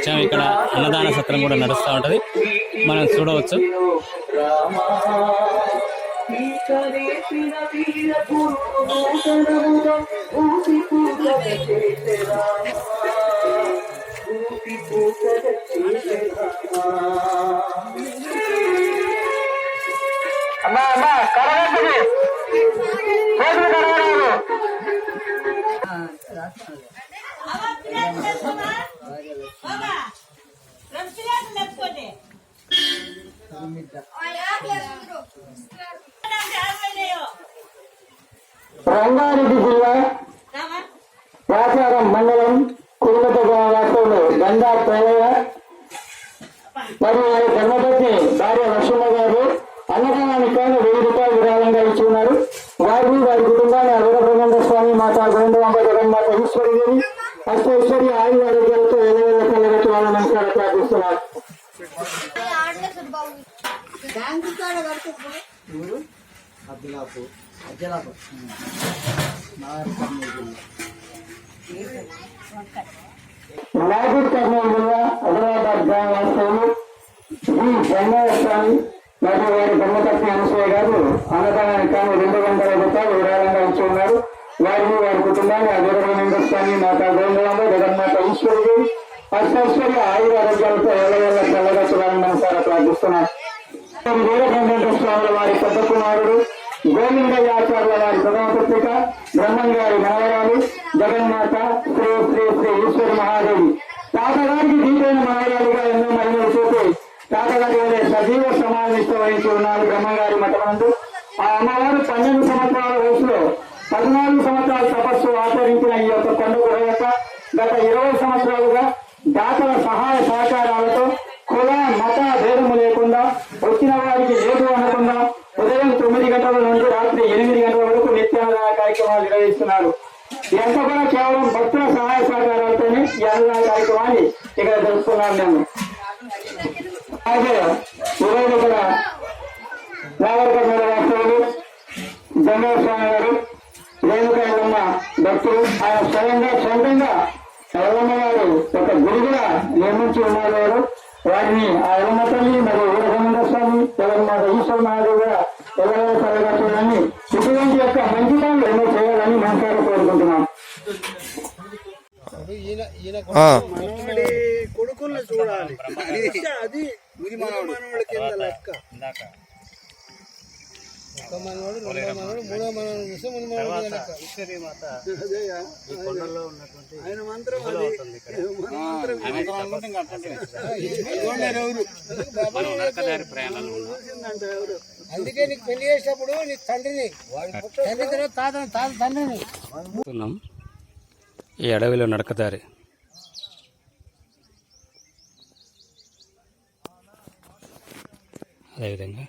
వచ్చాము ఇక్కడ అన్నదాన సత్రం కూడా నడుస్తూ ఉంటది. మనం చూడవచ్చు. అమ్మా అమ్మా కరగండి. చేతులు కరగరాదు. రంగారెడ్డి జిల్లా రాచారం మండలం కురుమత గ్రామంలో గంగా పేలయ్య మరియు వారి ధర్మపత్ని భార్య లక్ష్మమ్మ గారు అన్నదానానికి వెయ్యి రూపాయలు విరాళంగా ఇచ్చి ఉన్నారు వారిని వారి కుటుంబాన్ని అరుణ స్వామి మాత గోవిందమాంబ జగన్మాత ఈశ్వరి అష్టైశ్వరి ఆయుర నాగూర్ కర్నూలు జిల్లా గ్రామవాసులు శ్రీ జంగయ్య స్వామి మరియు వారి గారు అన్నదానానికి కానీ రెండు వందల రూపాయలు విరాళంగా ఇచ్చి ఉన్నారు. వారిని వారి కుటుంబాన్ని అజరవేంద్ర స్వామి మాతా గోవిందరామ జగన్మాత ఈశ్వరుడు అష్టైశ్వర్య ఆయుర ఆరోగ్యాలతో ఏళ్ళ చల్లగా చూడాలని మనసారా ప్రార్థిస్తున్నాను స్వాముల వారి పెద్ద కుమారుడు గోవిందయాచార్యుల వారి ప్రథమ పత్రిక బ్రహ్మం గారి మనవరాలు జగన్మాత శ్రీ శ్రీ శ్రీ ఈశ్వరి మహాదేవి. తాతగారికి దీపైన మనవరాలుగా ఎన్నో మహిళలు చూపి తాతగారి వలె సజీవ సమాధిస్తూ వహించి ఉన్నారు బ్రహ్మగారి మఠమందు ఆ అమ్మవారు పన్నెండు సంవత్సరాల వయసులో పద్నాలుగు సంవత్సరాల తపస్సు ఆచరించిన ఈ యొక్క కొండ యొక్క గత ఇరవై సంవత్సరాలుగా దాతల సహాయ సహకారాలతో కుల వచ్చిన వారికి లేదు అనకుండా ఉదయం తొమ్మిది గంటల నుండి రాత్రి ఎనిమిది గంటల వరకు నిత్యాన్నదాన కార్యక్రమాలు నిర్వహిస్తున్నారు. ఎంత కూడా కేవలం భక్తుల సహాయ సహకారాలతోనే ఈ అన్నదాన కార్యక్రమాన్ని ఇక్కడ జరుపుతున్నాం నేను అలాగే ఉదయం ఇక్కడ నాగరికమైన వాస్తవులు జంగయ్య స్వామి గారు రేణుకాయలమ్మ భక్తులు ఆయన స్వయంగా సొంతంగా ఎల్లమ్మ గారు ఒక గుడిగా నిర్మించి ఉన్నారు వారిని ఆ ఎల్లమ్మ తల్లి మరియు వీరభద్ర స్వామి జగన్మాత ఈశ్వర మహాదేవి కూడా ఎల్లవేళ కలగట్టాలని ఇటువంటి యొక్క మంచి పనులు ఎన్నో చేయాలని మనసారా కోరుకుంటున్నాం. కొడుకుల్ని చూడాలి. అది మనవడి కింద లెక్క. మనవాడు రెండో మనవాడు మూడో మనవాడు చూస్తే ముందు మనవాడు కింద లెక్క అదేయా, ఆయన మంత్రం అది. మంత్రం చూసిందంట ఎవరు? అందుకే నీకు పెళ్ళి చేసినప్పుడు నీ తండ్రిని తండ్రి తర్వాత తాత తాత తండ్రిని. ఉన్నాం ఈ అడవిలో నడకదారి. అదేవిధంగా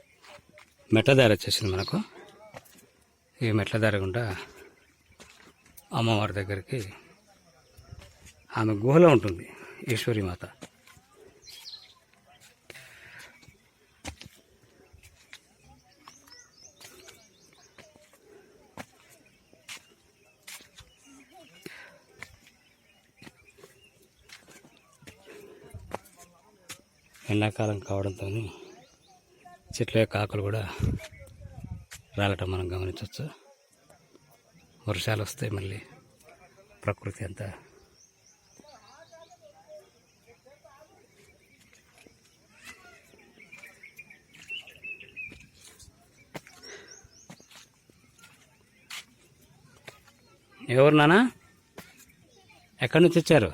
మెట్లదారి వచ్చేసింది మనకు. ఈ మెట్లదారి గుండా అమ్మవారి దగ్గరికి ఆమె గుహలో ఉంటుంది ఈశ్వరి మాత. ఎండాకాలం కావడంతో చెట్ల యొక్క ఆకులు కూడా రాలటం మనం గమనించవచ్చు. వర్షాలు వస్తాయి మళ్ళీ ప్రకృతి అంతా ఎవరు నానా? ఎక్కడి నుంచి వచ్చారు?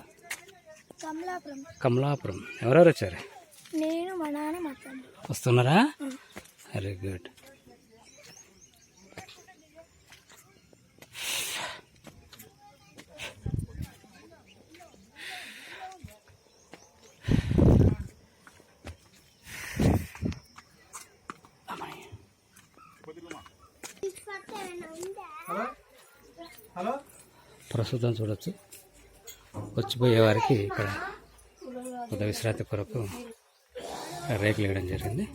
కమలాపురం. కమలాపురం. ఎవరెవరు వచ్చారు? నేను మా నాన్న వస్తున్నారా? వెరీ గుడ్ ప్రస్తుతం చూడొచ్చు. వచ్చిపోయే వారికి ఇక్కడ ఒక విశ్రాంతి కొరకు రేకులు వేయడం జరిగింది.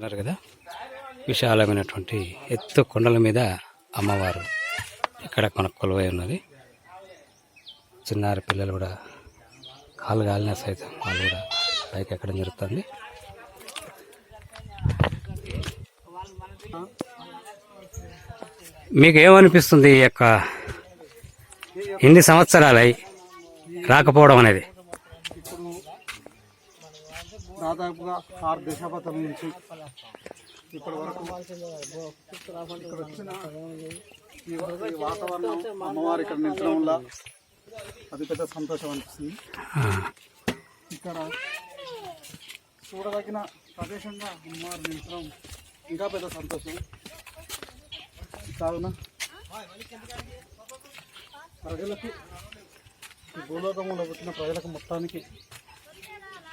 ఉన్నారు కదా? విశాలమైనటువంటి ఎత్తు కొండల మీద అమ్మవారు ఇక్కడ మనకు కొలువై ఉన్నది. చిన్నారి పిల్లలు కూడా కాలు కాలిన సైతం వాళ్ళు కూడా పైకి ఎక్కడ జరుగుతుంది. మీకు ఏమనిపిస్తుంది ఈ యొక్క ఇన్ని సంవత్సరాలై రాకపోవడం అనేది? దాదాపుగా ఆరు దశాబ్దం నుంచి ఇప్పటి వరకు ఇక్కడ వచ్చిన ఈ వాతావరణం అమ్మవారి ఇక్కడ నిలిచడం వల్ల అది పెద్ద సంతోషం అనిపిస్తుంది. ఇక్కడ చూడదగిన ప్రదేశంగా అమ్మవారు నిలిచడం ఇంకా పెద్ద సంతోషం. కావున ప్రజలకు భూలోకంలో పుట్టిన ప్రజలకు మొత్తానికి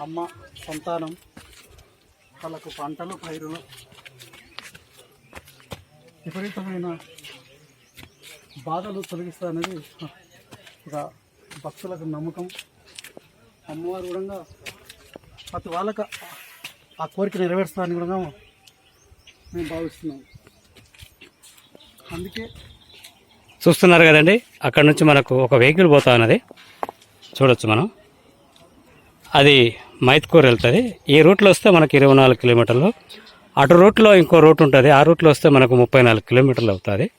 అమ్మ సంతానం వాళ్ళకు పంటలు పైరులు. విపరీతమైన బాధలు తొలగిస్తానని ఒక భక్తులకు నమ్మకం. అమ్మవారు కూడా ప్రతి వాళ్ళకి ఆ కోరిక నెరవేరుస్తారని కూడా మేము భావిస్తున్నాం. అందుకే చూస్తున్నారు కదండి అక్కడ నుంచి మనకు ఒక వెహికల్ పోతా ఉన్నది. చూడొచ్చు మనం. అది మైత్కూర్ వెళ్తుంది. ఈ రూట్లో వస్తే మనకి ఇరవై నాలుగు కిలోమీటర్లు. అటు రూట్లో ఇంకో రూట్ ఉంటుంది. ఆ రూట్లో వస్తే మనకు ముప్పై నాలుగు కిలోమీటర్లు అవుతుంది.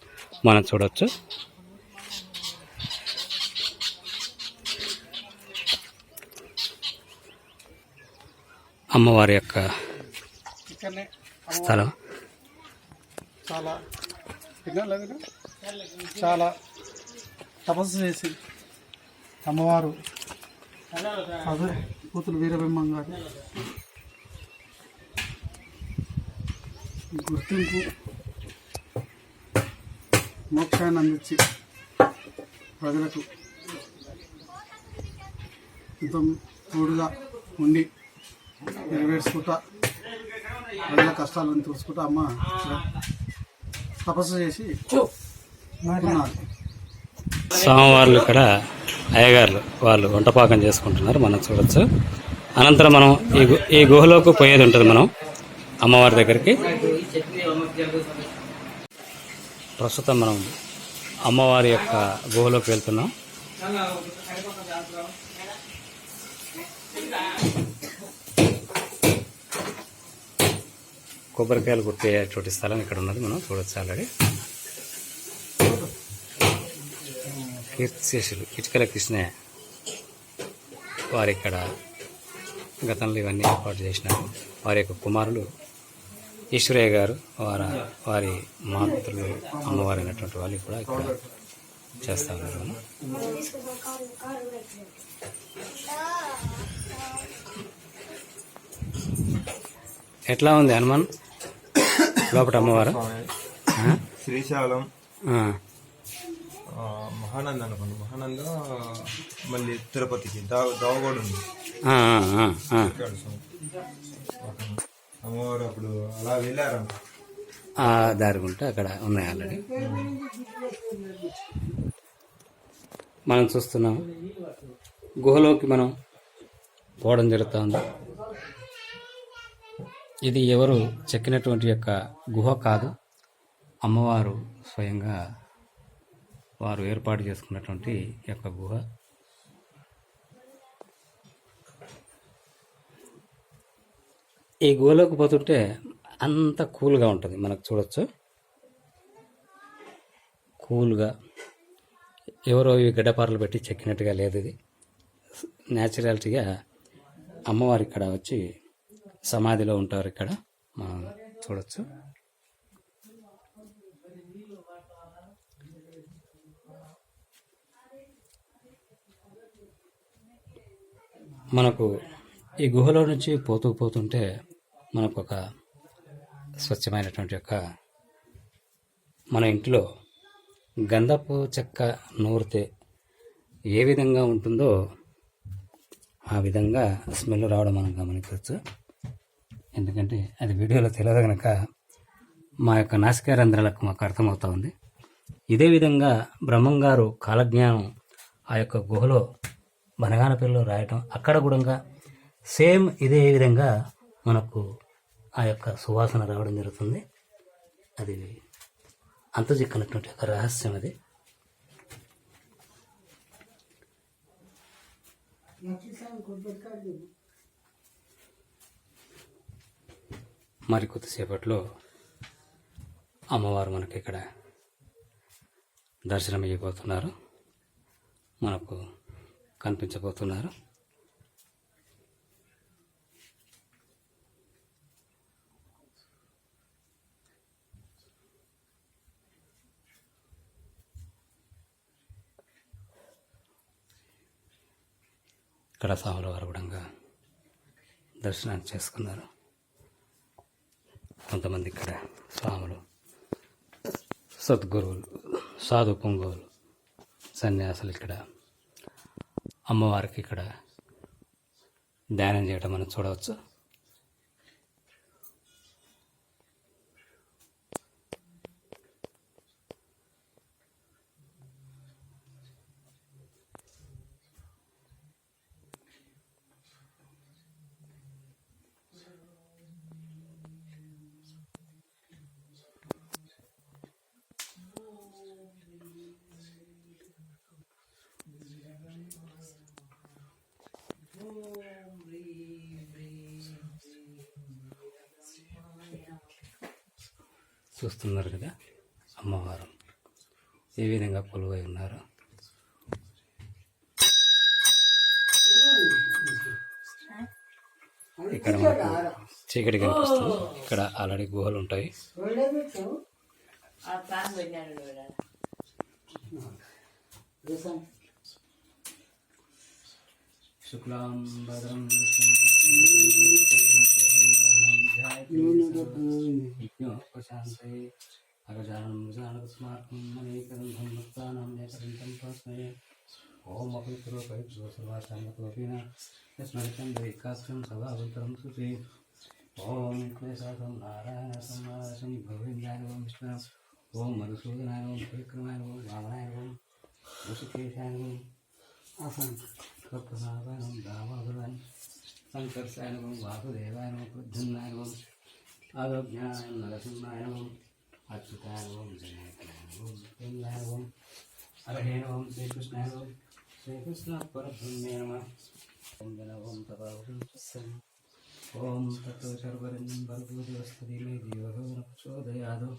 మనం చూడొచ్చు. అమ్మవారి యొక్క స్థలం. చాలా? చాలా తపస్సు చేసి అమ్మవారు అదే కూతురు వీరబ్రహ్మం గారు గుర్తింపు మోక్షాన్ని అందించి ప్రజలకు ఎంతో తోడుగా ఉండి నెరవేర్చుకుంటా ప్రజల కష్టాలను చూసుకుంటా అమ్మ తపస్సు చేసి ఉన్నారు స్వామివార్లు ఇక్కడ అయ్యగారులు వాళ్ళు వంటపాకం చేసుకుంటున్నారు మనం చూడొచ్చు. అనంతరం మనం ఈ గు- ఈ గుహలోకి పోయేది ఉంటుంది మనం అమ్మవారి దగ్గరికి. ప్రస్తుతం మనం అమ్మవారి యొక్క గుహలోకి వెళ్తున్నాం. కొబ్బరికాయలు కొట్టేటువంటి స్థలం ఇక్కడ ఉన్నది మనం చూడొచ్చు ఆల్రెడీ. కీర్తిశేషులు ఇటుకల కృష్ణయ్య వారి ఇక్కడ గతంలో ఇవన్నీ ఏర్పాటు చేసినారు. వారి యొక్క కుమారులు ఈశ్వరయ్య గారు వారి వారి మాతృలు అమ్మవారు అయినటువంటి వాళ్ళు కూడా ఇక్కడ చేస్తా ఉన్నారు. ఎట్లా ఉంది హనుమాన్? లోపల అమ్మవారు? శ్రీశైలం. మహానంద అనుకోండి. మహానంద మళ్ళీ తిరుపతికి దా దావగోడ ఉంది. అమ్మవారు అప్పుడు అలా వెళ్ళారంట ఆ దారి గుంట అక్కడ ఉన్నాయి ఆల్రెడీ. మనం చూస్తున్నాం. గుహలోకి మనం పోవడం జరుగుతుంది. ఇది ఎవరు చెక్కినటువంటి యొక్క గుహ కాదు. అమ్మవారు స్వయంగా వారు ఏర్పాటు చేసుకున్నటువంటి యొక్క గుహ. ఈ గుహలోకి పోతుంటే అంత కూల్గా ఉంటుంది. మనకు చూడొచ్చు. కూల్గా. ఎవరో ఇవి గడ్డపారలు పెట్టి చెక్కినట్టుగా లేదు ఇది. న్యాచురాలిటీగా అమ్మవారు ఇక్కడ వచ్చి సమాధిలో ఉంటారు ఇక్కడ. మనం చూడొచ్చు. మనకు ఈ గుహలో నుంచి పోతూ పోతుంటే మనకు ఒక స్వచ్ఛమైనటువంటి యొక్క మన ఇంటిలో గంధపు చెక్క నూరితే ఏ విధంగా ఉంటుందో ఆ విధంగా స్మెల్ రావడం మనం గమనించవచ్చు. ఎందుకంటే అది వీడియోలో తెలియదు కనుక మా యొక్క నాసికా రంధ్రాలకు మాకు అర్థమవుతూ ఉంది. ఇదే విధంగా బ్రహ్మంగారు కాలజ్ఞానం ఆ యొక్క గుహలో బనగానపల్లిలో రాయటం అక్కడ కూడా సేమ్ ఇదే విధంగా మనకు ఆ యొక్క సువాసన రావడం జరుగుతుంది. అది అంత చిక్కనటువంటి ఒక రహస్యం అది. మరి కొద్దిసేపట్లో అమ్మవారు మనకి ఇక్కడ దర్శనం ఇవ్వబోతున్నారు మనకు కనిపించబోతున్నారు. ఇక్కడ సాముల వారు కూడా దర్శనాన్ని చేసుకున్నారు. కొంతమంది ఇక్కడ స్వాములు సద్గురువులు సాధు పొంగోలు సన్యాసులు ఇక్కడ అమ్మవారికి ఇక్కడ ధ్యానం చేయడం మనం చూడవచ్చు. చూస్తున్నారు కదా అమ్మవారు. ఏ విధంగా కొలువై ఉన్నారు? ఇక్కడ మనకు చీకటి కనిపిస్తుంది. ఇక్కడ ఆల్రెడీ గుహలు ఉంటాయి. शुक्लां भद्रं प्रशान्तये अगजानं जानकुस्माकं मनेकं धन्मुक्तानां नेकरन्तं प्रस्मये स्वप्रसादाय नमः दावाभराय शङ्करसाय नमः वासुदेवाय नमः प्रद्युम्नाय नमः आदज्ञाय नरसिंहाय नमः अच्युताय नमः विजयाय नमः गोविन्दाय नमः हरे नमः श्रीकृष्णाय नमः श्रीकृष्ण परब्रह्मे नमः। ओम जनवं तपावं ओम ततो सर्वरञ्जं भर्गोदेवस्तु धीमे देवो न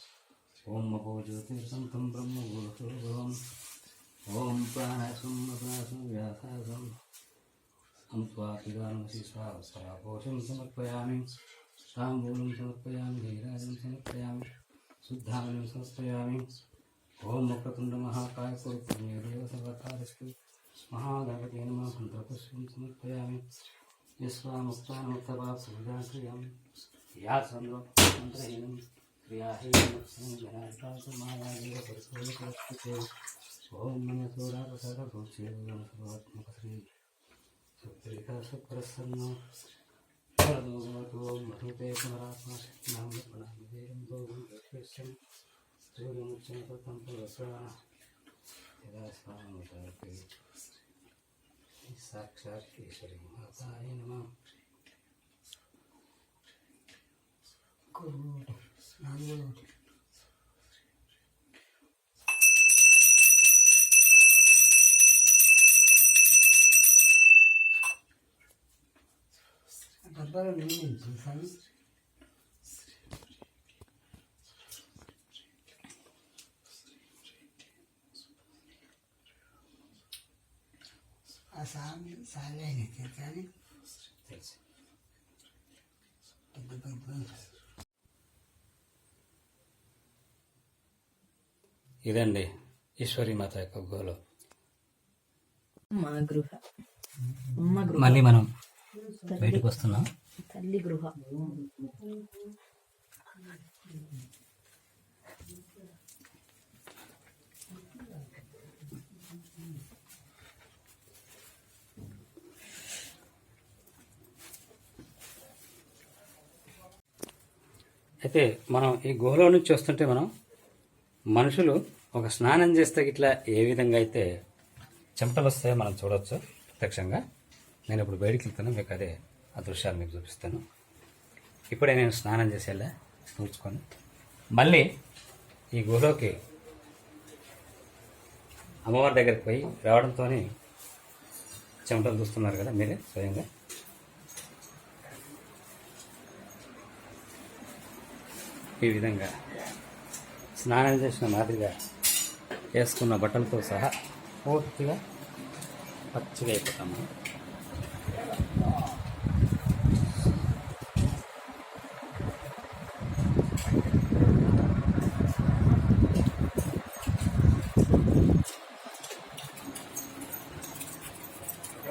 ओम ॐ मपो ज्योतिर्सन्तं ब्रह्म गुरुतो ओम ओम प्राणासम अपनासम व्यासासम हम स्वातिगानमसि स्वावसरापोषं समर्पयामि। ताम्बूलं समर्पयामि धीराजं समर्पयामि शुद्धामलं समर्पयामि। ओम अप्रतुण्डमहाकाय कुरुपुण्यदेव सर्वकारस्तु। महागणपते नमः मन्त्रपुष्पं समर्पयामि। यस्वामुक्तानमुक्तपापसुविधाक्रियाँ या सर्वमन्त्रहीनं क्रियाहीनं जनार्दासमायादेव परिपूर्णकल्पते परिपूर्णकरस्ते ॐ मनसोरापसरभूषेवत्मकश्री सुप्रीता सुप्रसन्न फलदोगतो मधुते पुनरात्मा नाम प्रणामदेयं भोगं दक्षिष्यं सूर्यमुच्चनकृतं पुरस्रा यदा स्वामुदर्पे साक्षात् ईश्वरी माताय नमः డబ్బాలో నీళ్ళు చూసాను ఆ సామి సాలే అయితే కానీ తెలుసు. పెద్ద పెద్ద ఇదండి ఈశ్వరీ మాత యొక్క గోలు. మా గృహ. అమ్మ గృహ. మళ్ళీ మనం బయటకు వస్తున్నాం. తల్లి గృహ. అయితే మనం ఈ గుహలో నుంచి వస్తుంటే మనం మనుషులు ఒక స్నానం చేస్తే ఇట్లా ఏ విధంగా అయితే చెమటలు వస్తాయో మనం చూడవచ్చు ప్రత్యక్షంగా. నేను ఇప్పుడు బయటికి వెళ్తాను మీకు అదే ఆ దృశ్యాలు మీకు చూపిస్తాను. ఇప్పుడే నేను స్నానం చేసేలా తూర్చుకొని మళ్ళీ ఈ గుహలోకి అమ్మవారి దగ్గరికి పోయి రావడంతో చెమటలు చూస్తున్నారు కదా మీరే స్వయంగా. ఈ విధంగా స్నానం చేసిన మాదిరిగా వేసుకున్న బట్టలతో సహా పూర్తిగా పచ్చిగా అయిపోతాం మనం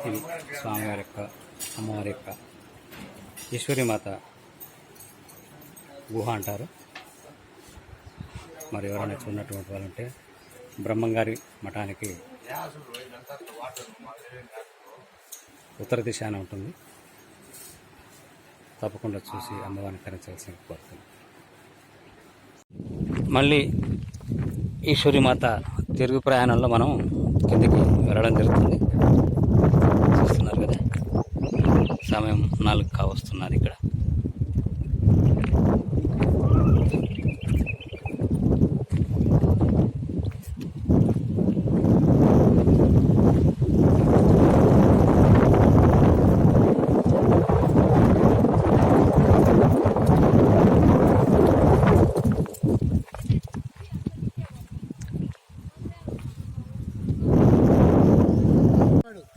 ఇది స్వామివారి యొక్క అమ్మవారి యొక్క ఈశ్వరీమాత గుహ అంటారు. మరి ఎవరైనా చూడనటువంటి వాళ్ళు ఉంటే బ్రహ్మంగారి మఠానికి ఉత్తర దిశాన ఉంటుంది. తప్పకుండా చూసి అమ్మవారిని కరించవలసిన కోరుతుంది మళ్ళీ ఈశ్వరీమాత తిరుగు ప్రయాణంలో మనం కిందికి వెళ్ళడం జరుగుతుంది చూస్తున్నారు కదా సమయం నాలుగు కావస్తున్నది ఇక్కడ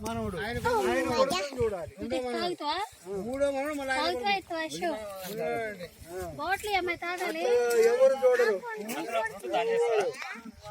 మనవుడు ఆయన ఆయన కొడుకుని చూడాలి రెండో మనవడు. మూడో మనవడు మళ్ళీ ఆయన చూడండి. బాటిల్ ఏమై తాగాలి ఎవరు చూడరు ముగ్గురు మనవాళ్ళని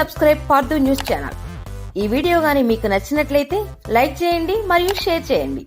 సబ్స్క్రైబ్ ఫర్ న్యూస్ ఛానల్ ఈ వీడియో కానీ మీకు నచ్చినట్లయితే లైక్ చేయండి మరియు షేర్ చేయండి.